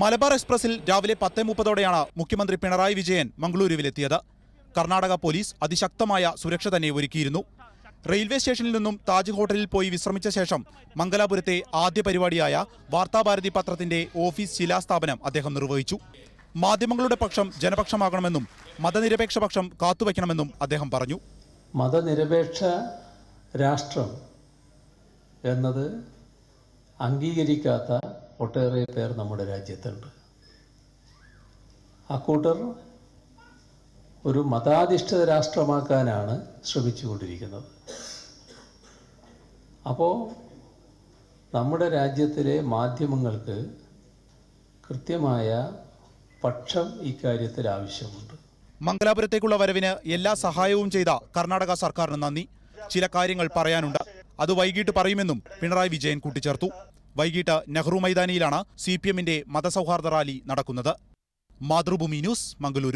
മലബാർ എക്സ്പ്രസിൽ രാവിലെ പത്ത് മുപ്പതോടെയാണ് മുഖ്യമന്ത്രി പിണറായി വിജയൻ മംഗളൂരുവിലെത്തിയത്. കർണാടക പോലീസ് അതിശക്തമായ സുരക്ഷ തന്നെ ഒരുക്കിയിരുന്നു. റെയിൽവേ സ്റ്റേഷനിൽ നിന്നും താജ് ഹോട്ടലിൽ പോയി വിശ്രമിച്ച ശേഷം മംഗലാപുരത്തെ ആദ്യ പരിപാടിയായ വാർത്താഭാരതി പത്രത്തിന്റെ ഓഫീസ് ശിലാസ്ഥാപനം അദ്ദേഹം നിർവഹിച്ചു. മാധ്യമങ്ങളുടെ പക്ഷം ജനപക്ഷമാകണമെന്നും മതനിരപേക്ഷ പക്ഷം കാത്തുവയ്ക്കണമെന്നും അദ്ദേഹം പറഞ്ഞു. മതനിരപേക്ഷ രാഷ്ട്രം എന്നത് അംഗീകരിക്കാത്ത ഒട്ടേറെ പേർ നമ്മുടെ രാജ്യത്തുണ്ട്. അക്കൂട്ടർ ഒരു മതാധിഷ്ഠിത രാഷ്ട്രമാക്കാനാണ് ശ്രമിച്ചുകൊണ്ടിരിക്കുന്നത്. അപ്പോൾ നമ്മുടെ രാജ്യത്തിലെ മാധ്യമങ്ങൾക്ക് കൃത്യമായ പക്ഷം ഇക്കാര്യത്തിൽ ആവശ്യമുണ്ട്. മംഗലാപുരത്തേക്കുള്ള വരവിന് എല്ലാ സഹായവും ചെയ്ത കർണാടക സർക്കാരിന് നന്ദി. ചില കാര്യങ്ങൾ പറയാനുണ്ട്. അത് വൈകിട്ട് പറയുമെന്നും പിണറായി വിജയൻ കൂട്ടിച്ചേർത്തു. വൈകിട്ട് നെഹ്റു മൈതാനിയിലാണ് സി പി എമ്മിന്റെ മതസൗഹാർദ്ദ റാലി നടക്കുന്നത്. മാതൃഭൂമി ന്യൂസ് മംഗളൂരു.